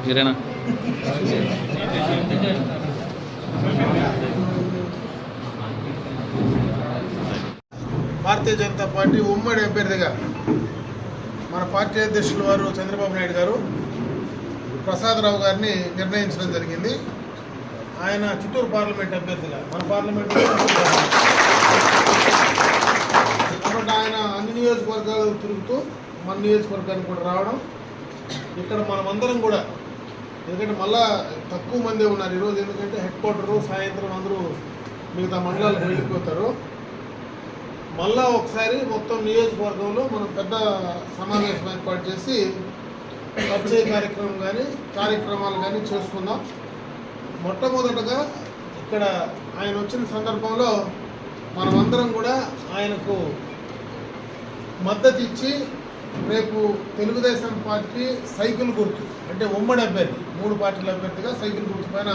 మీరేనా భారతీయ జనతా పార్టీ ఉమ్మడి అభ్యర్థిగా మన పార్టీ అధ్యక్షులు వారు చంద్రబాబు నాయుడు గారు ప్రసాదరావు గారిని నిర్ణయించడం జరిగింది. ఆయన చిత్తూరు పార్లమెంట్ అభ్యర్థిగా మన పార్లమెంట్ కాబట్టి ఆయన అన్ని నియోజకవర్గాలు తిరుగుతూ మన నియోజకవర్గానికి కూడా రావడం. ఇక్కడ మనమందరం కూడా ఎందుకంటే మళ్ళా తక్కువ మందే ఉన్నారు ఈరోజు ఎందుకంటే హెడ్ క్వార్టరు సాయంత్రం అందరూ మిగతా మండలాలకు వెళ్ళిపోతారు మళ్ళా ఒకసారి మొత్తం నియోజకవర్గంలో మనం పెద్ద సమావేశం ఏర్పాటు చేసి పరిచయ కార్యక్రమం కానీ కార్యక్రమాలు కానీ చేసుకుందాం. మొట్టమొదటగా ఇక్కడ ఆయన వచ్చిన సందర్భంలో మనమందరం కూడా ఆయనకు మద్దతు ఇచ్చి రేపు తెలుగుదేశం పార్టీ సైకిల్ గుర్తు అంటే ఉమ్మడి అభ్యర్థి మూడు పార్టీల అభ్యర్థిగా సైకిల్ గుర్తు పైన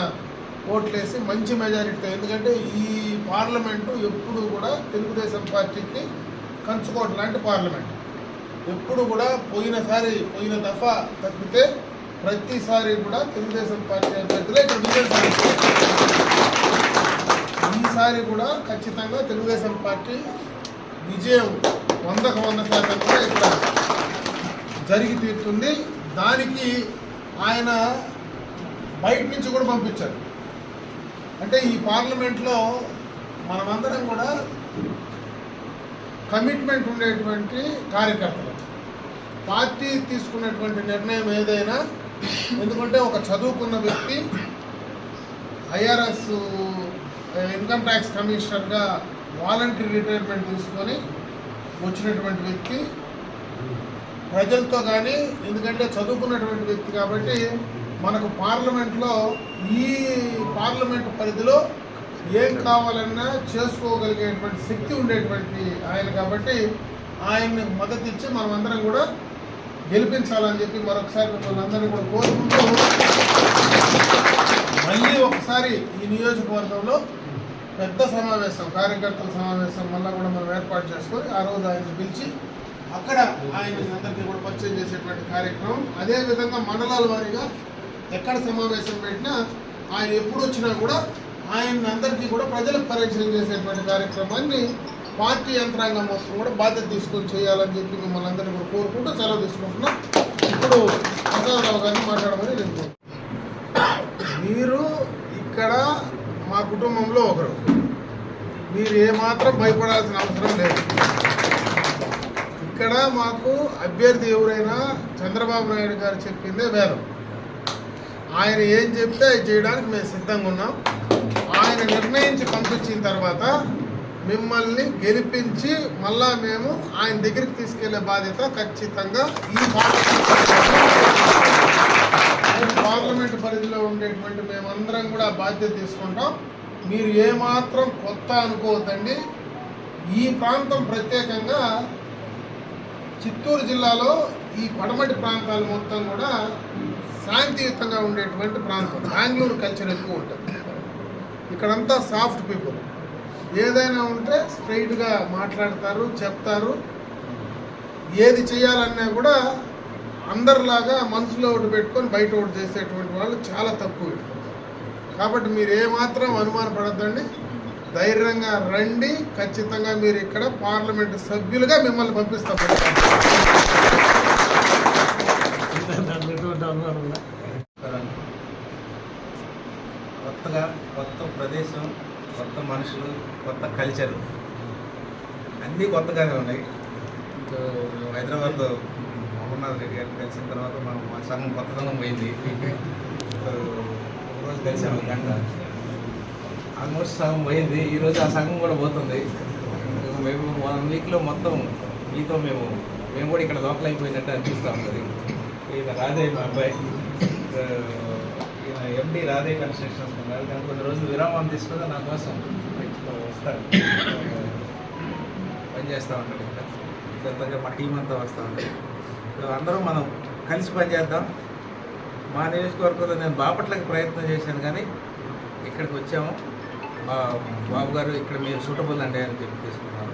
ఓట్లేసి మంచి మెజారిటీతో ఎందుకంటే ఈ పార్లమెంటు ఎప్పుడు కూడా తెలుగుదేశం పార్టీకి కంచుకోవటం లాంటి పార్లమెంట్. ఎప్పుడు కూడా పోయినసారి పోయిన దఫా తప్పితే ప్రతిసారి కూడా తెలుగుదేశం పార్టీ అభ్యర్థులే ఇక్కడ విజయం ఈసారి కూడా ఖచ్చితంగా తెలుగుదేశం పార్టీ విజయం వందకు వంద శాతం కూడా ఇక్కడ జరిగి తీరుతుంది. దానికి ఆయన బయట నుంచి కూడా పంపించారు. అంటే ఈ పార్లమెంట్లో మనమందరం కూడా కమిట్మెంట్ ఉండేటువంటి కార్యకర్తలు. పార్టీ తీసుకున్నటువంటి నిర్ణయం ఏదైనా ఎందుకంటే ఒక చదువుకున్న వ్యక్తి ఐఆర్ఎస్ ఇన్కమ్ ట్యాక్స్ కమిషనర్గా వాలంటరీ రిటైర్మెంట్ తీసుకొని వచ్చినటువంటి వ్యక్తి ప్రజలతో కానీ ఎందుకంటే చదువుకున్నటువంటి వ్యక్తి కాబట్టి మనకు పార్లమెంట్లో ఈ పార్లమెంట్ పరిధిలో ఏం కావాలన్నా చేసుకోగలిగేటువంటి శక్తి ఉండేటువంటి ఆయన కాబట్టి ఆయన్ని మద్దతు ఇచ్చి మనమందరం కూడా గెలిపించాలని చెప్పి మరొకసారి మిమ్మల్ని అందరినీ కూడా కోరుకుంటూ మళ్ళీ ఒకసారి ఈ నియోజకవర్గంలో పెద్ద సమావేశం కార్యకర్తల సమావేశం మళ్ళీ కూడా మనం ఏర్పాటు చేసుకొని ఆ రోజు ఆయన పిలిచి అక్కడ ఆయన అందరికీ కూడా పరిచయం చేసేటువంటి కార్యక్రమం. అదేవిధంగా మండలాల వారీగా ఎక్కడ సమావేశం పెట్టినా ఆయన ఎప్పుడు వచ్చినా కూడా ఆయన అందరికీ కూడా ప్రజలకు పరిచయం చేసేటువంటి కార్యక్రమాన్ని పార్టీ యంత్రాంగం మొత్తం కూడా బాధ్యత తీసుకొని చేయాలని చెప్పి మిమ్మల్ని అందరినీ కూడా కోరుకుంటూ సెలవు తీసుకుంటున్నాం. ఇప్పుడు ప్రసాదరావు గారిని మాట్లాడమని నేను మీరు ఇక్కడ మా కుటుంబంలో ఒకరు. మీరు ఏమాత్రం భయపడాల్సిన అవసరం లేదు. ఇక్కడ మాకు అభ్యర్థి ఎవరైనా చంద్రబాబు నాయుడు గారు చెప్పిందే వేదం. ఆయన ఏం చెప్తే అది చేయడానికి మేము సిద్ధంగా ఉన్నాం. ఆయన నిర్ణయించి పంపించిన తర్వాత మిమ్మల్ని గెలిపించి మళ్ళా మేము ఆయన దగ్గరికి తీసుకెళ్ళే బాధ్యత ఖచ్చితంగా ఈ మాట ఈ పార్లమెంట్ పరిధిలో ఉండేటువంటి మేమందరం కూడా బాధ్యత తీసుకుంటాం. మీరు ఏమాత్రం కొత్త అనుకోవద్దండి. ఈ ప్రాంతం ప్రత్యేకంగా చిత్తూరు జిల్లాలో ఈ పడమటి ప్రాంతాలు మొత్తం కూడా శాంతియుతంగా ఉండేటువంటి ప్రాంతం. బెంగళూరు కల్చర్ ఎక్కువ ఉంటుంది. ఇక్కడంతా సాఫ్ట్ పీపుల్ ఏదైనా ఉంటే స్ట్రైట్గా మాట్లాడతారు చెప్తారు. ఏది చేయాలన్నా కూడా అందరిలాగా మనసులో ఒకటి పెట్టుకొని బయట ఒకటి చేసేటువంటి వాళ్ళు చాలా తక్కువ కాబట్టి మీరు ఏమాత్రం అనుమానపడద్దండి. ధైర్యంగా రండి. ఖచ్చితంగా మీరు ఇక్కడ పార్లమెంటు సభ్యులుగా మిమ్మల్ని పంపిస్తాం. కొత్తగా కొత్త ప్రదేశం కొత్త మనుషులు కొత్త కల్చర్ అన్నీ కొత్తగానే ఉన్నాయి. సో హైదరాబాద్లో మహమ్మద్ రెడ్డి గారిని కలిసిన తర్వాత మనం మా సంఘం కొత్త సంఘం పోయింది. సో గంట ఆల్మోస్ట్ సగం పోయింది. ఈరోజు ఆ సంఘం కూడా పోతుంది. మేము వన్ వీక్లో మొత్తం మీతో మేము మేము కూడా ఇక్కడ లోకల్ అయిపోయినట్టు అనిపిస్తూ ఉంటుంది ఈయన రాధే మా అబ్బాయి. ఈయన ఎండి రాధే కన్స్ట్రక్షన్స్ ఉన్నారు కానీ కొన్ని రోజులు విరామం తీసుకుని నా కోసం వస్తారు. ఉంటాడు ఇక్కడ. ఇదంతా మా టీం అంతా వస్తూ ఉంటాడు అందరూ మనం కలిసి పనిచేద్దాం మా నియోజకవర్గంలో నేను బాపట్లకి ప్రయత్నం చేశాను కానీ ఇక్కడికి వచ్చాము. మా బాబు గారు ఇక్కడ మీరు సూటబుల్ అండి అని చెప్పి తీసుకున్నాను.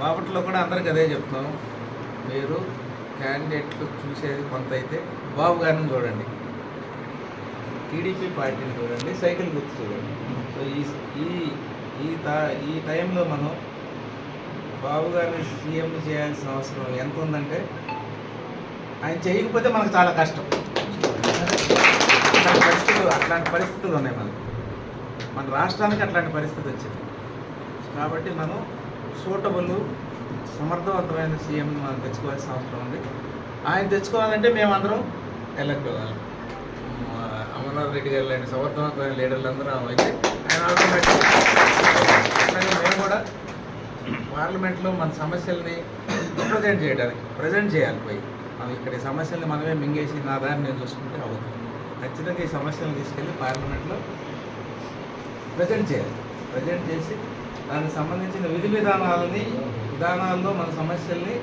బాపట్లో కూడా అందరికి అదే చెప్తాము మీరు క్యాండిడేట్లు చూసేది కొంత అయితే బాబు గారిని చూడండి. టీడీపీ పార్టీని చూడండి సైకిల్ గుర్తు చూడండి. సో ఈ ఈ ఈ తా ఈ టైంలో మనం బాబు గారిని సీఎం చేయాల్సిన అవసరం ఎంత ఉందంటే ఆయన చేయకపోతే మనకు చాలా కష్టం. అట్లాంటి పరిస్థితులు అట్లాంటి పరిస్థితులు ఉన్నాయి మనకి. మన రాష్ట్రానికి అట్లాంటి పరిస్థితి వచ్చింది. కాబట్టి మనం సూటబుల్ సమర్థవంతమైన సీఎం మనం తెచ్చుకోవాల్సిన అవసరం ఉంది. ఆయన తెచ్చుకోవాలంటే మేమందరం ఎలక్ట్ అవ్వాలి అమర్నాథ్ రెడ్డి గారు లాంటి సమర్థవంతమైన లీడర్లు అందరూ అయితే ఆయన ఆటోమేటిక్ మేము కూడా పార్లమెంట్లో మన సమస్యల్ని ప్రజెంట్ చేయడానికి ప్రజెంట్ చేయాలి పోయి. మనం ఇక్కడ ఈ సమస్యల్ని మనమే మింగేసి నా దాన్ని నేను చూసుకుంటే అవుతుంది ఖచ్చితంగా ఈ సమస్యలను తీసుకెళ్ళి పార్లమెంట్లో ప్రజెంట్ చేయాలి. ప్రజెంట్ చేసి దానికి సంబంధించిన విధి విధానాలని విధానాల్లో మన సమస్యల్ని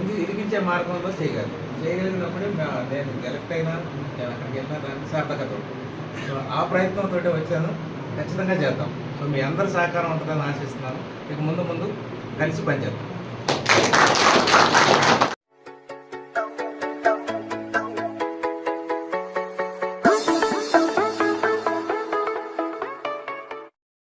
ఇది ఇరిగించే మార్గంలో చేయగలి చేయగలిగినప్పుడే నేను ఎలక్ట్ అయినా నేను అక్కడికి వెళ్ళినా దానికి సార్థకత సో ఆ ప్రయత్నంతో వచ్చాను. ఖచ్చితంగా చేద్దాం. సో మీ అందరి సహకారం ఉంటుందని ఆశిస్తున్నాను. ఇక ముందు ముందు కలిసి పనిచేద్దాం.